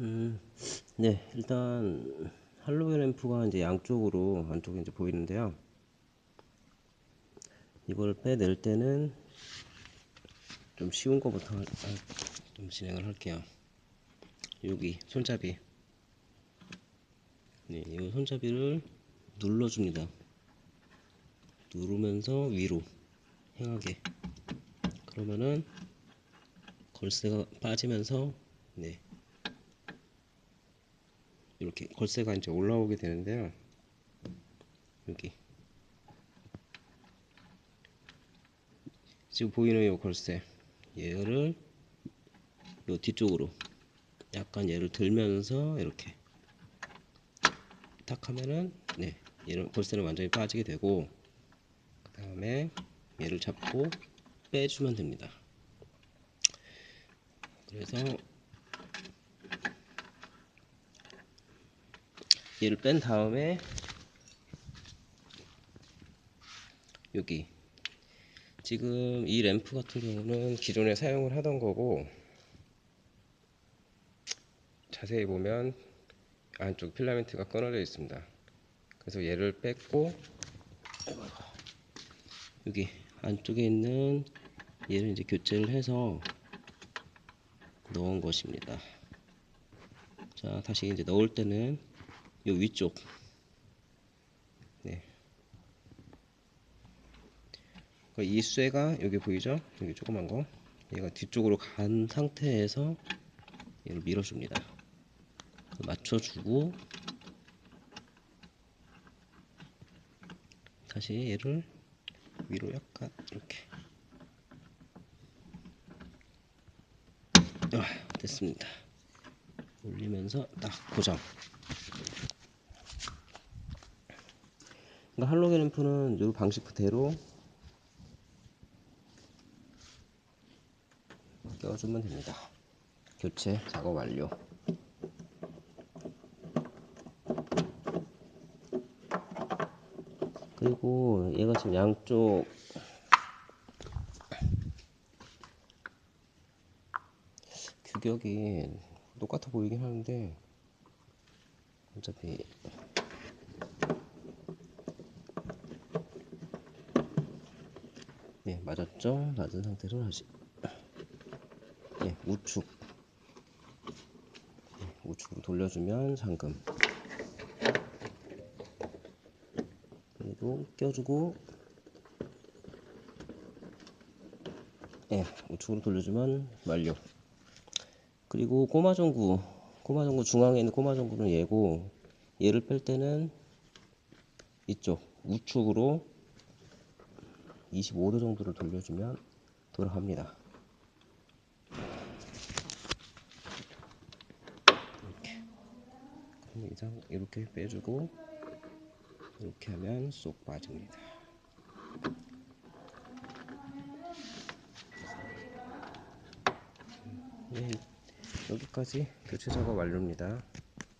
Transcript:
음, 네, 일단 할로겐 램프가 이제 양쪽으로 안쪽에 이제 보이는데요. 이걸 빼낼 때는 좀 쉬운 거부터 할- 할- 좀 진행을 할게요. 여기 손잡이. 네, 이 손잡이를 눌러줍니다. 누르면서 위로 향하게. 그러면은 걸쇠가 빠지면서 네. 이렇게 걸쇠가 이제 올라오게 되는데요. 여기 지금 보이는 이 걸쇠 얘를 요 뒤쪽으로 약간 얘를 들면서 이렇게 탁 하면은 네 얘는 걸쇠는 완전히 빠지게 되고 그 다음에 얘를 잡고 빼주면 됩니다. 그래서 얘를 뺀 다음에 여기 지금 이 램프 같은 경우는 기존에 사용을 하던 거고 자세히 보면 안쪽 필라멘트가 끊어져 있습니다. 그래서 얘를 뺐고 여기 안쪽에 있는 얘를 이제 교체를 해서 넣은 것입니다. 자, 다시 이제 넣을 때는 요 위쪽 네. 그러니까 이 쇠가 여기 보이죠? 여기 조그만 거 얘가 뒤쪽으로 간 상태에서 얘를 밀어줍니다. 맞춰주고 다시 얘를 위로 약간 이렇게 아, 됐습니다. 올리면서 딱 고정. 그러니까 할로겐 램프는 이 방식 그대로 껴주면 됩니다. 교체 작업 완료. 그리고 얘가 지금 양쪽 규격이 똑같아 보이긴 하는데 어차피 네 맞았죠? 낮은 상태로 다시. 네 우측. 네, 우측으로 돌려주면 잠금. 그리고 껴주고. 네 우측으로 돌려주면 완료. 그리고 꼬마전구. 꼬마전구 중앙에 있는 꼬마전구는 얘고. 얘를 뺄 때는 이쪽 우측으로 25도 정도를 돌려주면 돌아갑니다. 이렇게. 이상 이렇게 빼주고 이렇게 하면 쏙 빠집니다. 네, 여기까지 교체 작업 완료입니다